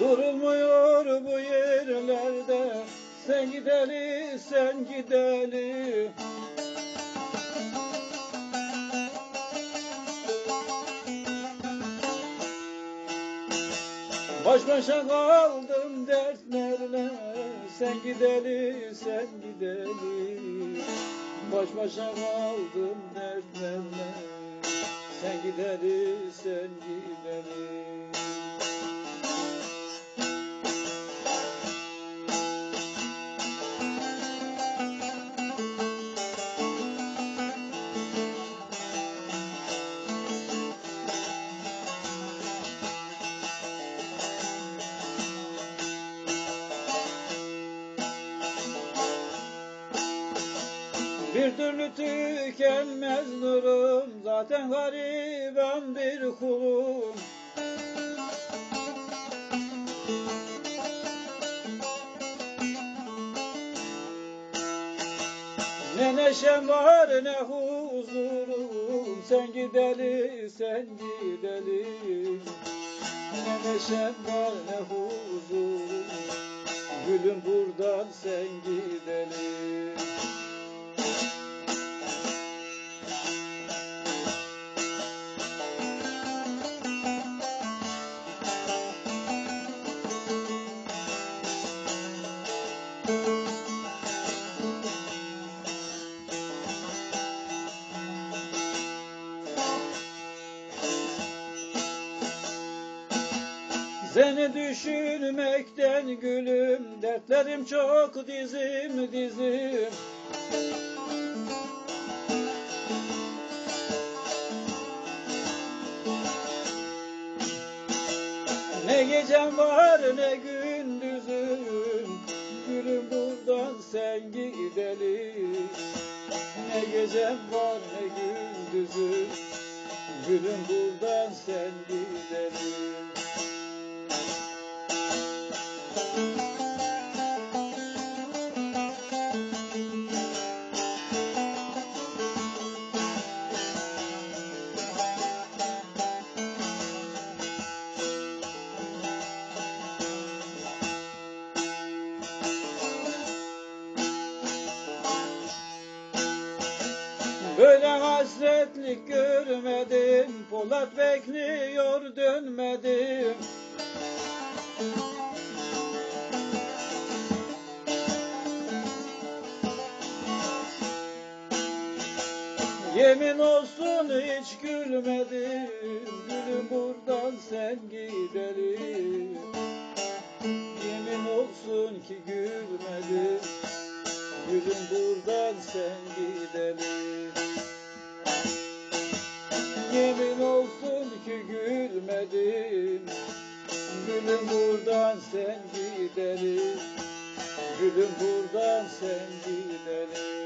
Durulmuyor bu yerlerde. Sen gideli sen gideli. Baş başa kaldım dertlerle. Sen gideli sen gideli. Baş başa kaldım dertlerle. Sen gideli sen gideli Bir türlü tükenmez nurum Zaten gariban bir kulum. Ne neşem var ne huzurum. Sen gideli sen gideli. Ne neşem var ne huzurum. Gülüm buradan sen gideli Seni düşünmekten gülüm Dertlerim çok dizim dizim. Ne gecem var ne gündüzüm. Gülüm buradan sen gidelim. Ne gecem var ne gündüzüm. Gülüm buradan sen gidelim hasretlik görmedim Polat bekliyor dönmedim. Yemin olsun hiç gülmedim Gülüm buradan sen gidelim Yemin olsun ki gülmedim Gülüm buradan sen gidelim yemin olsun ki gülmedim. Gülüm buradan sen gidelim. Gülüm buradan sen gidelim.